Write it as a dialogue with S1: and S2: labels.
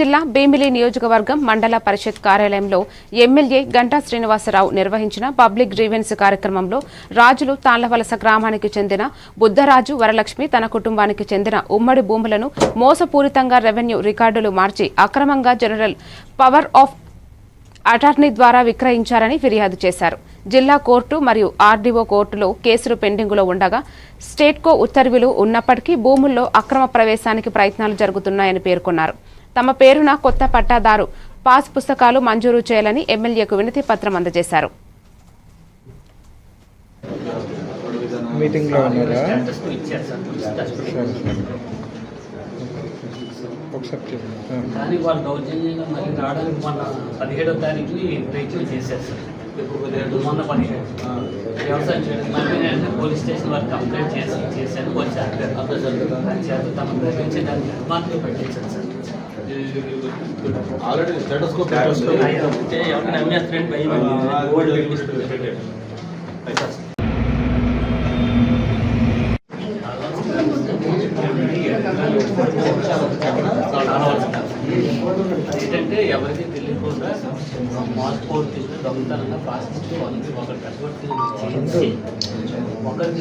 S1: జిల్లా భీమిలి నియోజకవర్గం మండల పరిషత్ కార్యాలయంలో ఎమ్మెల్యే గంటా శ్రీనివాసరావు నిర్వహించిన పబ్లిక్ గ్రీవెన్స్ కార్యక్రమంలో రాజులు తాళ్ళవలస గ్రామానికి చెందిన బుద్ధరాజు వరలక్ష్మి తన కుటుంబానికి చెందిన ఉమ్మడి భూములను మోసపూరితంగా రెవెన్యూ రికార్డులు మార్చి అక్రమంగా జనరల్ పవర్ ఆఫ్ అటార్నీ ద్వారా విక్రయించారని ఫిర్యాదు చేశారు. జిల్లా కోర్టు మరియు ఆర్డీఓ కోర్టులో కేసులు పెండింగులో ఉండగా స్టేట్కో ఉత్తర్వులు ఉన్నప్పటికీ భూముల్లో అక్రమ ప్రవేశానికి ప్రయత్నాలు జరుగుతున్నాయని పేర్కొన్నారు. తమ పేరున కొత్త పట్టాదారు పాస్ పుస్తకాలు మంజూరు చేయాలని ఎమ్మెల్యేకు వినతి పత్రం అందజేశారు.
S2: మీటింగ్లో ఉన్నారా?
S3: స్టేటస్ ఇచ్చారు సార్ స్టేటస్
S2: సరే సరే ఒకసారి చెప్పండి. ఆ.
S3: కానీ వాళ్ళు దౌర్జన్యంగా మళ్ళీ రావడానికి మన పదిహేడో తారీఖుని ప్రయత్నం చేశారు సార్. మొన్న పదిహేడు. వ్యవసాయం చేయడం మళ్ళీ నేను పోలీస్ స్టేషన్ వారికి కంప్లైంట్ చేసి చేశాను వచ్చారు. చేత తమ పెట్టించాను సార్.
S4: Already status
S3: పెట్టిస్తారు. ఏంటంటే ఎవరికి తెలియకుండా మాస్పోర్ట్ తీసుకుని దొంగతనంగా పాస్పోర్ట్ వాళ్ళకి ఒకటి కట్టుబడి ఒకరికి